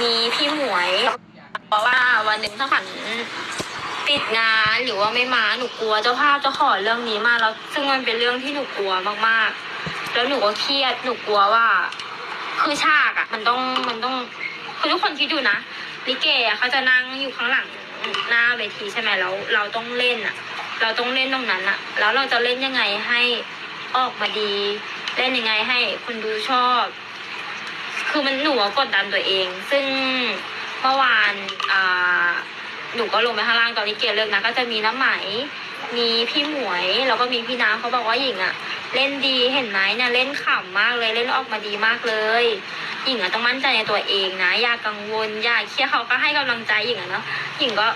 มีพี่หมวยเพราะว่าวันหนึ่งถ้าขันติดงานหรือว่าไม่มาหนูกลัวเจ้าภาพจะขอเรื่องนี้มาแล้วซึ่งมันเป็นเรื่องที่หนูกลัวมากๆ แล้วหนูก็เครียดหนูกลัวว่า คือฉากอะมันต้องมันต้องคือทุกคนคิดดูนะลิเกอะเขาจะนั่งอยู่ข้างหลังหน้าเวทีใช่ไหมแล้วเราต้องเล่นอะเราต้องเล่นตรงนั้นอะแล้วเราจะเล่นยังไงให้ออกมาดี เล่นยังไงให้คนดูชอบ คือมันหนูอะกดดันตัวเอง ซึ่งเมื่อวานอ่าหนูก็ลงไปข้างล่างตอนลิเกเลิกนะก็จะมีน้ำไหม มีพี่หมวยแล้วก็มีพี่น้ำเขาบอกว่าหญิงอะเล่นดีเห็นไหมเนี่ยเล่นขำมากเลยเล่นออกมาดีมากเลยหญิงอะต้องมั่นใจในตัวเองนะอย่ากังวลอย่าเครียดเขาก็ให้กำลังใจหญิงอะเนาะหญิงก็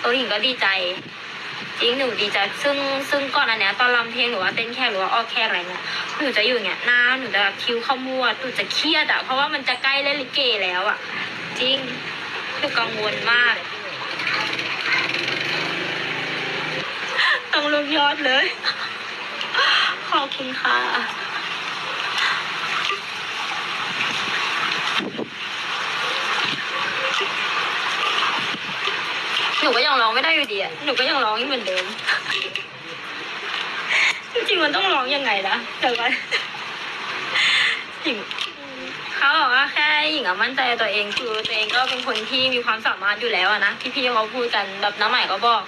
เออหญิงก็ดีใจ จริงหนูดีใจซึ่งซึ่งก่อนอันเนี้ยตอนรำเพลงหรือว่าเต้นแค่หรือว่าออกแค่อะไรเนี้ยหนูจะอยู่เนี้ยหน้าหนูจะคิ้วขมวดหนูจะเครียดอะเพราะว่ามันจะใกล้เล่นลิเกแล้วอะจริงหนูกังวลมาก ต้องลงยอดเลย ขอบคุณค่ะ นูก็ยังร้องไม่ได้อยู่ดีอะหนูก็ยังร้องเหมือนเดิม จริงๆมันต้องร้องยังไงนะเดี๋ยวก่อนหญิงเขาบอกว่าแค่หญิงอะมั่นใจตัวเองคือตัวเองก็เป็นคนที่มีความสามารถอยู่แล้วอะนะพี่ๆเขาพูดกันแบบน้ำใหม่ก็บอก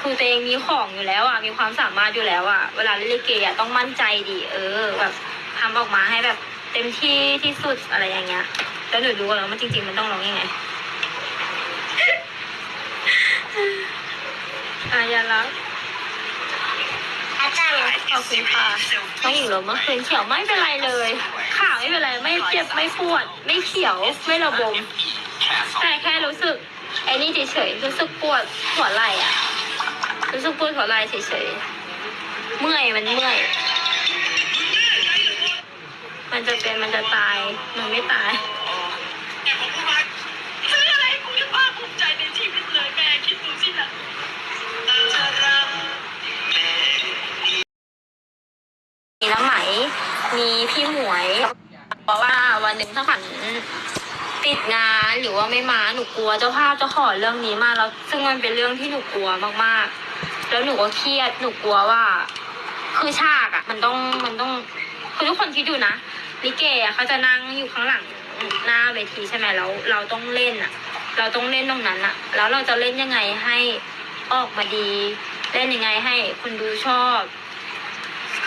คือตัวเองมีของอยู่แล้วอะมีความสามารถอยู่แล้วอะเวลาเล่นลิเกอะต้องมั่นใจดีเออแบบทำออกมาให้แบบเต็มที่ที่สุดอะไรอย่างเงี้ยแล้วหนูรู้แล้วมันจริง ๆ มันต้องร้องยังไง อายาลักษณ์อาจารย์ขอบคุณค่ะน้องหญิงเหรอเมื่อคืนเขียวไม่เป็นไรเลยข่าวไม่เป็นไรไม่เจ็บไม่ปวด ไม่เขียวไม่ระบมแต่แค่รู้สึกไอ้นี่เฉยๆรู้สึกปวดหัวไหล่อะรู้สึกปวดหัวไหล่เฉยๆเมื่อยมันเมื่อย มันจะเป็นมันจะตายมันไม่ตาย มีพี่หมวยเพราะว่าวันหนึ่งถ้าขันติดงานหรือว่าไม่มาหนูกลัวเจ้าภาพจะขอเรื่องนี้มาแล้วซึ่งมันเป็นเรื่องที่หนูกลัวมากๆ แล้วหนูก็เครียดหนูกลัวว่า คือฉากอะมันต้องมันต้องคือทุกคนคิดดูนะลิเกอะเขาจะนั่งอยู่ข้างหลังหน้าเวทีใช่ไหมแล้วเราต้องเล่นอะเราต้องเล่นตรงนั้นอะแล้วเราจะเล่นยังไงให้ออกมาดี เล่นยังไงให้คนดูชอบ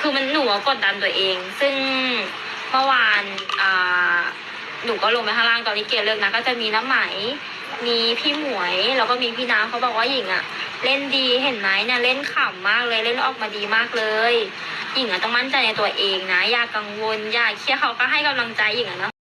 คือมันหนูอะกดดันตัวเอง ซึ่งเมื่อวานอ่าหนูก็ลงไปข้างล่างตอนที่เกเลิกนะก็จะมีน้ำไหม มีพี่หมวย แล้วก็มีพี่น้ำเขาบอกว่าหญิงอะเล่นดีเห็นไหมเนี่ยเล่นขำมากเลยเล่นออกมาดีมากเลย หญิงอะต้องมั่นใจในตัวเองนะ อย่ากังวลอย่าเครียดเขาก็ให้กำลังใจหญิงอะเนาะ